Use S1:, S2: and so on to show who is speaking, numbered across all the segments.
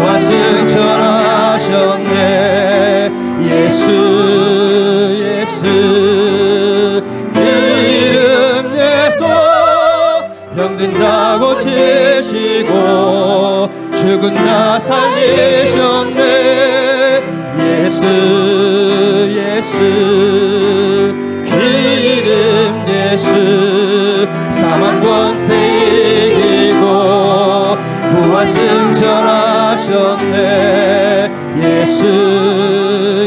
S1: 부활 승천하셨네. 예수 예수. 그 이름 예수. 병든 자 고치시고 죽은 자 살리셨네. 예수 예수. 그 이름 예수. 사망 권세 이기고 부활 승천하 셨네. 예수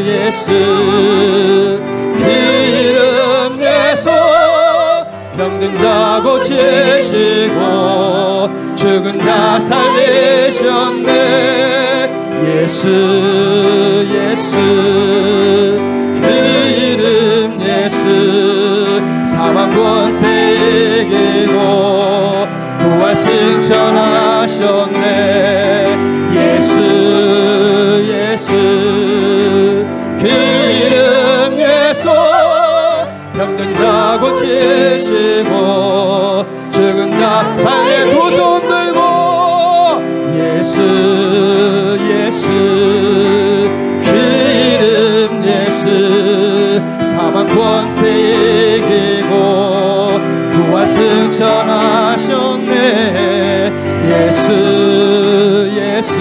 S1: 예수 그 이름 예수 병든 자 고치시고 죽은 자 살리셨네. 예수 예수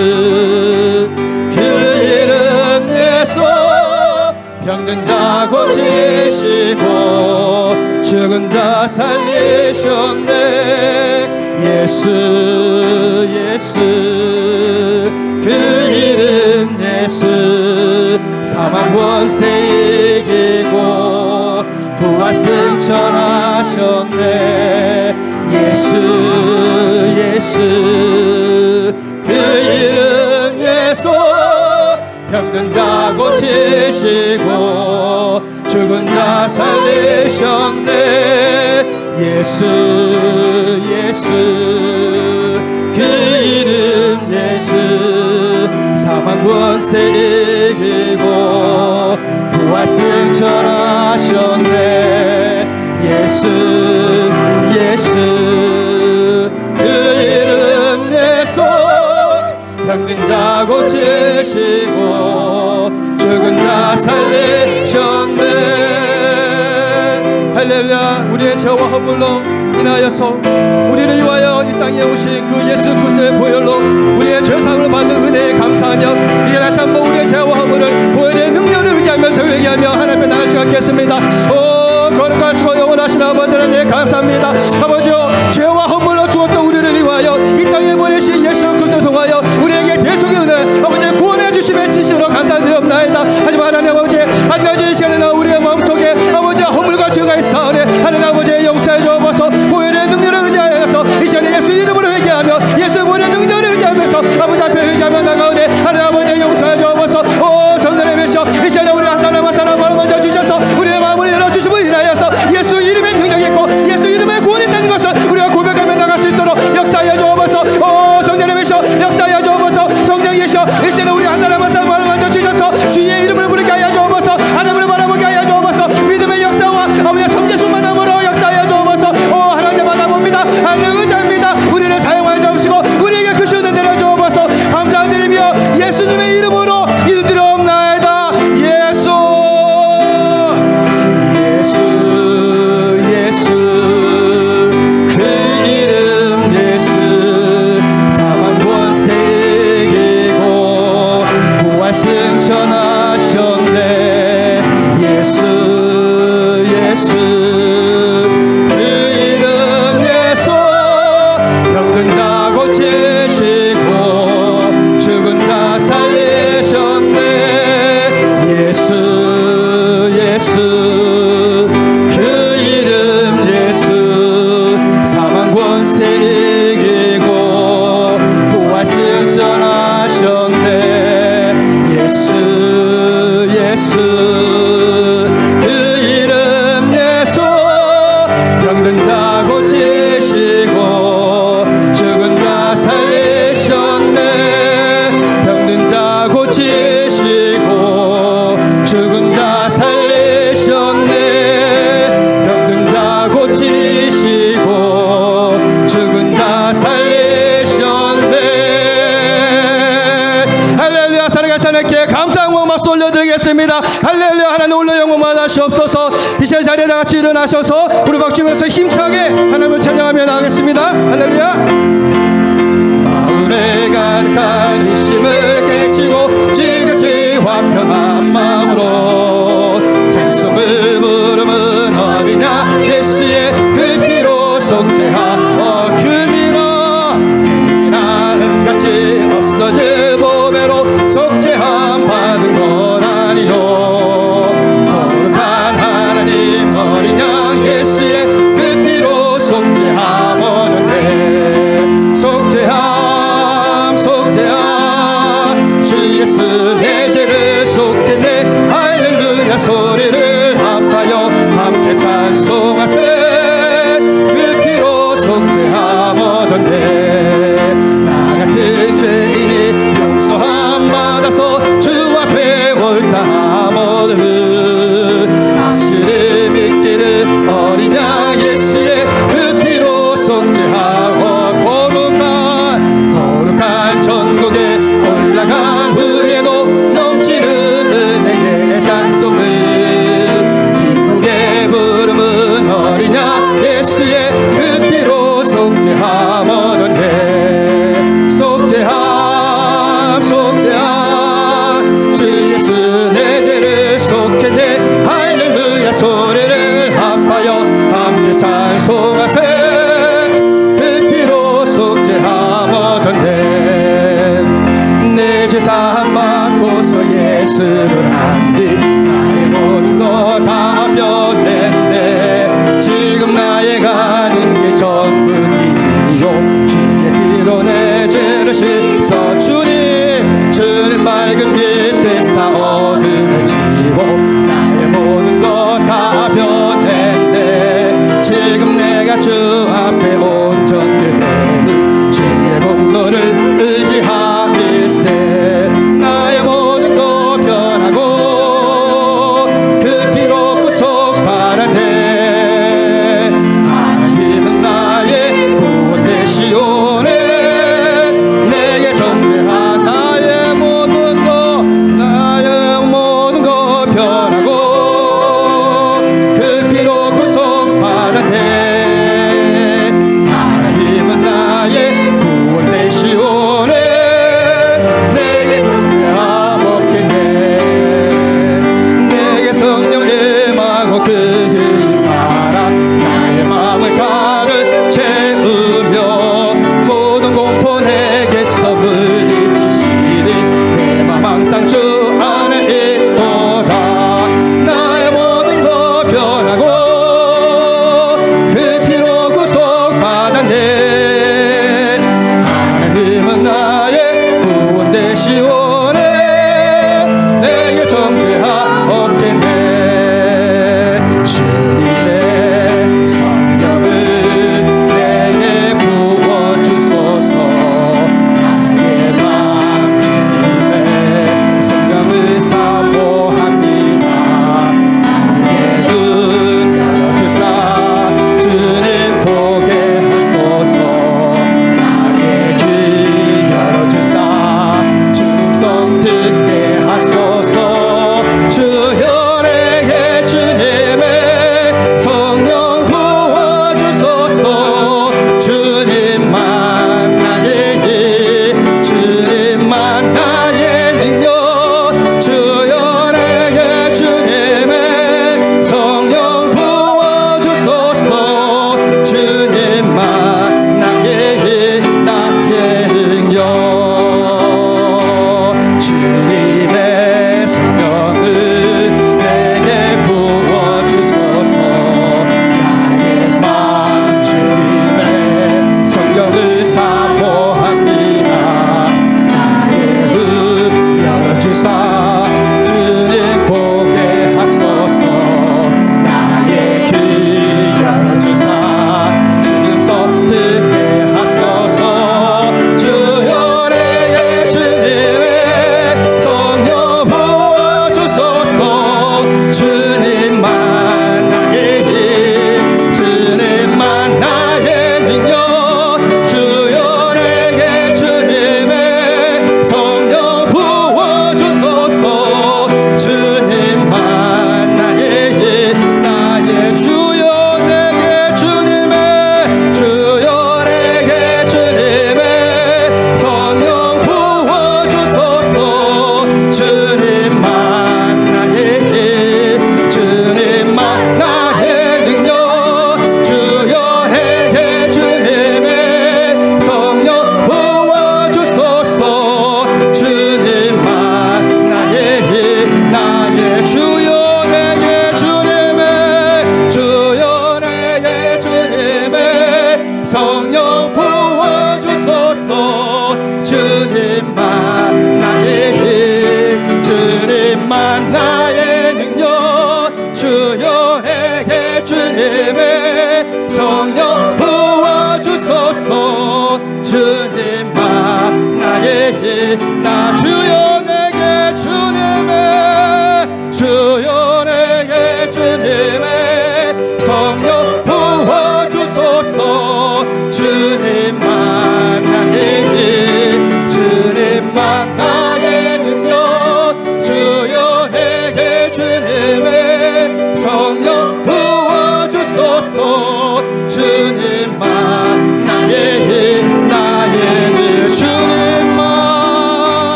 S1: 예수 그 이름 예수 병든 자 고치시고 죽은 자 살리셨네. 예수 예수 그 이름 예수. 사망 권세 이기고 부활 승천하셨네. 예수 예수 병든 자 고치시고 죽은 자 살리셨네. 예수 예수 그 이름 예수. 사망 권세 이기고 부활 승천하셨네. 예수 예수 그 이름 예수. 병든 자 고치시고 자 살리셨네 할렐루야 우리의 죄와 허물로 인하여서 우리를 위하여 이 땅에 오신 그 예수 그리스도의 보혈로 우리의 죄상을 받는 은혜에 감사하며 이제 다시 한번 우리의 죄와 허물을 보혈의 능력을 의지하면서 회개하며 하나님의 나라 시작했습니다. 오 거룩하시고 영원하신 아버지 하나님 감사합니다. 아버지여 죄와 허물 hanım 박수 올려드리겠습니다. 할렐루야 하나님 올려 영광받으시옵소서 이제 자리에 다 같이 일어나셔서 우리 박주면서 힘차게 하나님을 찬양하며 나가겠습니다. 할렐루야 마음의 간간히 심을 깨치고 지극히 완평한 blessed and I did.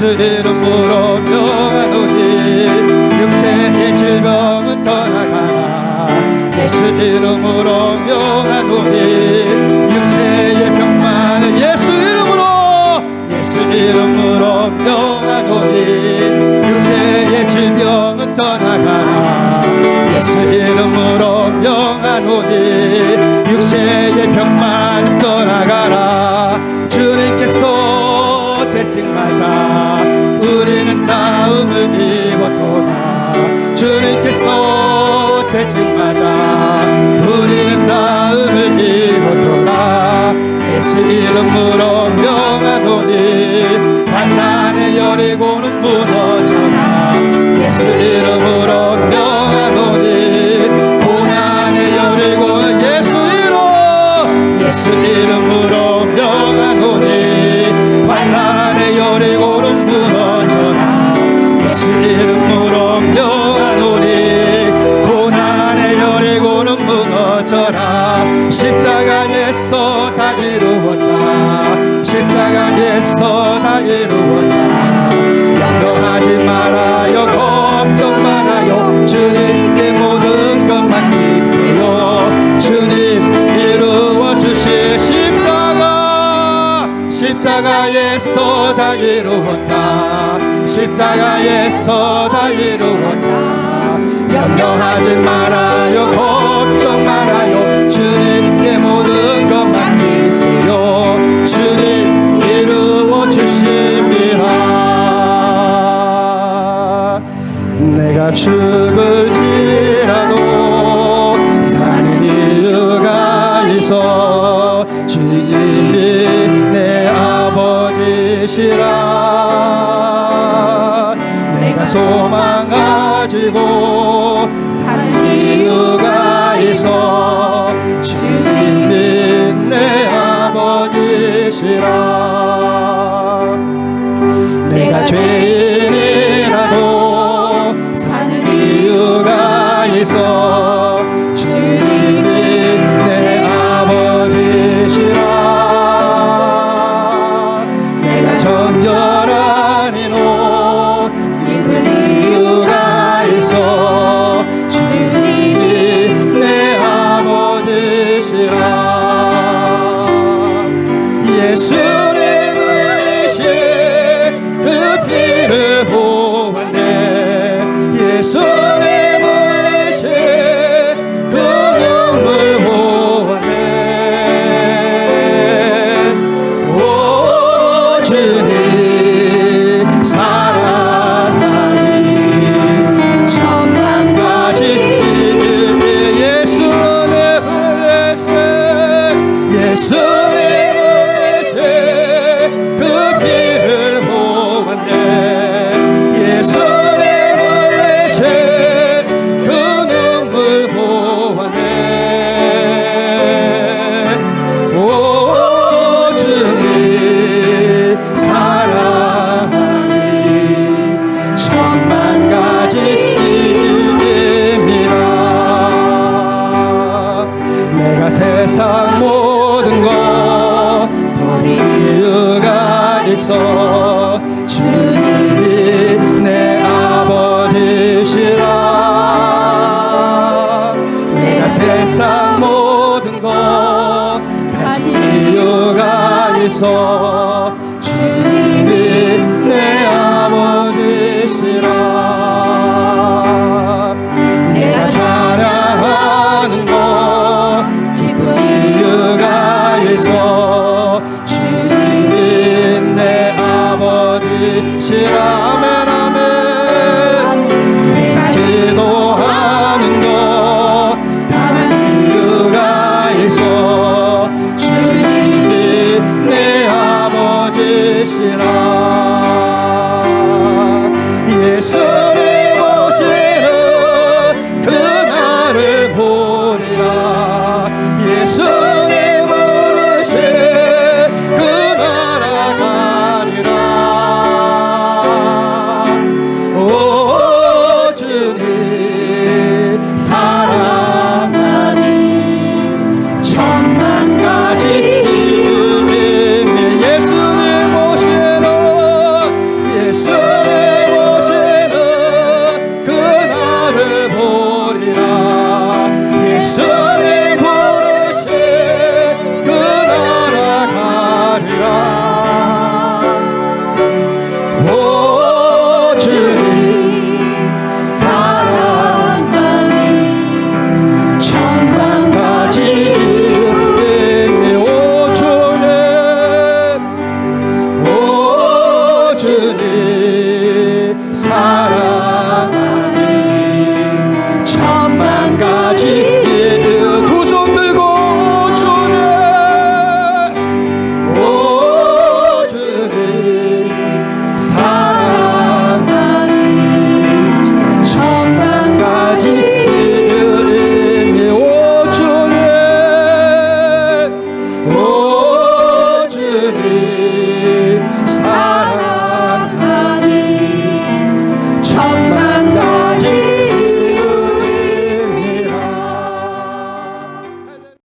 S1: 예수 이름으로 명하노니 육체의 질병은 떠나가라 예수 이름으로 명하노니 육체의 병만은 예수 이름으로 예수 이름으로 명하노니 육체의 질병은 떠나가라 예수 이름으로 명하노니 육체의 병만 떠나가라. 주님께서 대체 이루었다. 양도하지 말아요 걱정 말아요. 주님께 모든 것 맡기세요. 주님 이루어 주실 십자가. 십자가에서 다 이루었다. 십자가에서 다 이루었다. 염려하지 말아요 açılacak 위에서 주님이 내 아버지시라. 내가 세상 모든 것 가진 이유가 있어.